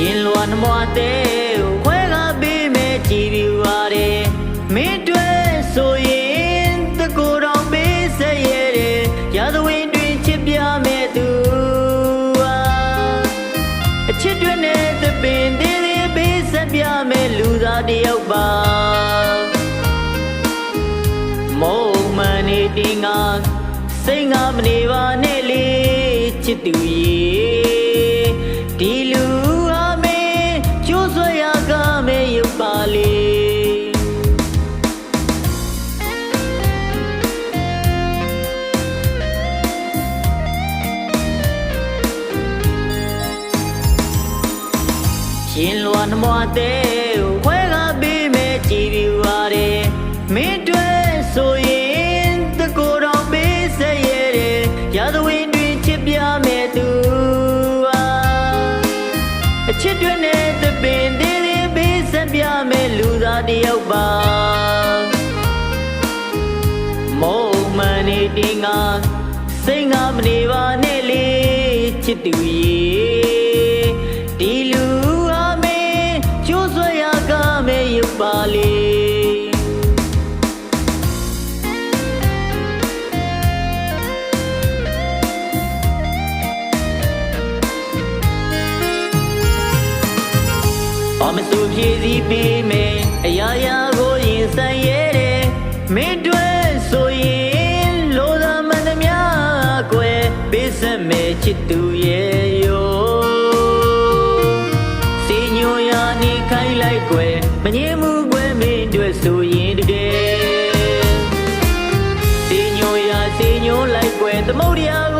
ရင်လွာနှမွားတဲ့ခွဲကားပေးမဲ့ကြည်ပြူပါတယ်မင်းတွေ့ဆိုရင်တကူတော်ပေးဆက်ရတဲ့ရာဇဝင်တွင်ချစ်ပြမဲ့သူဟာအချစ်တွေနဲ့သပင်သေးသေးပေးဆက်ပြမဲ့လူသားတစ်ယောက်ပါမုံမန်နေတင်ငါစိတ်ငါမနေပါနဲ့လေချစ်သူရေ ရှင်လွာနှမွားတဲ့ခွဲကားပေးမဲ့ကြည်ပြူပါတယ်မင်းတွေ့ဆိုရင်တကူတော်ပေးဆက်ရတဲ့ရာဇဝင်တွင်ချစ်ပြမဲ့သူဟာအချစ်တွေနဲ့သပင်သေးသေးပေးဆက်ပြမဲ့လူသားတစ်ယောက်ပါမုံမန်နေတင်ငါစိတ်ငါမနေပါနဲ့လေချစ်သူရေ မဆိုဖြည့်စည်းပေးမယ်အရာရာကိုရင်ဆိုင်ရဲတယ်မင်းတွေ့ဆိုရင်လိုသာမန်သမျှကွယ်ပေးစက်မယ်ချစ်သူရဲ့ယောစီညိုရာနေခိုင်းလိုက်ကွယ်မငြင်းမှုကွယ်မင်းတွေ့ဆိုရင်တကယ်စီညိုရာစီညိုလိုက်ကွယ်သမုဒ္ဒရာ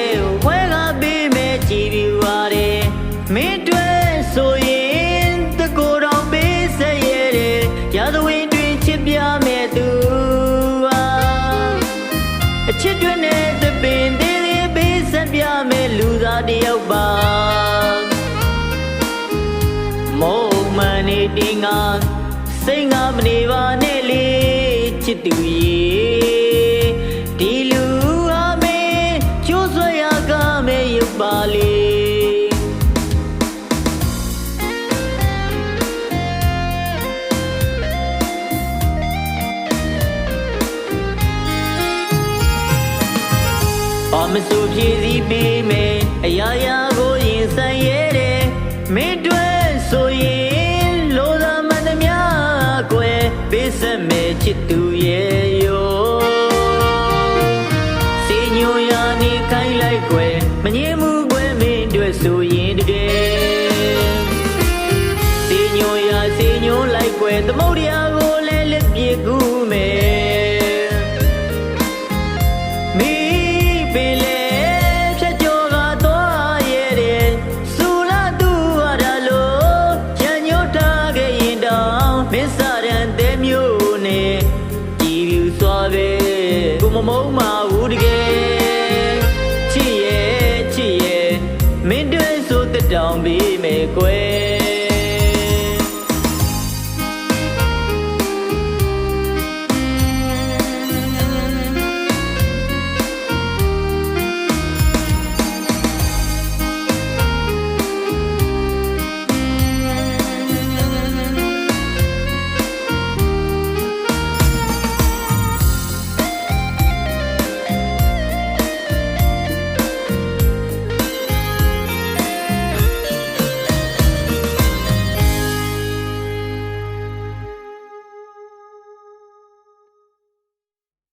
နေတင်းငါစိတ်ငါမနေပါနဲ့လေချစ်သူရေဒီလူဟာမေကျိုးဆွဲရကမေရုပ်ပါလေပါမစိုးဖြည့်စည်းပေးမယ်အရာရာကိုရင်ဆိုင်ရဲတယ်မင်းတွေ့ဆိုရင် စ်သူရဲ့ရောစေညိုရာနေခိုင်းလိုက်ွယ်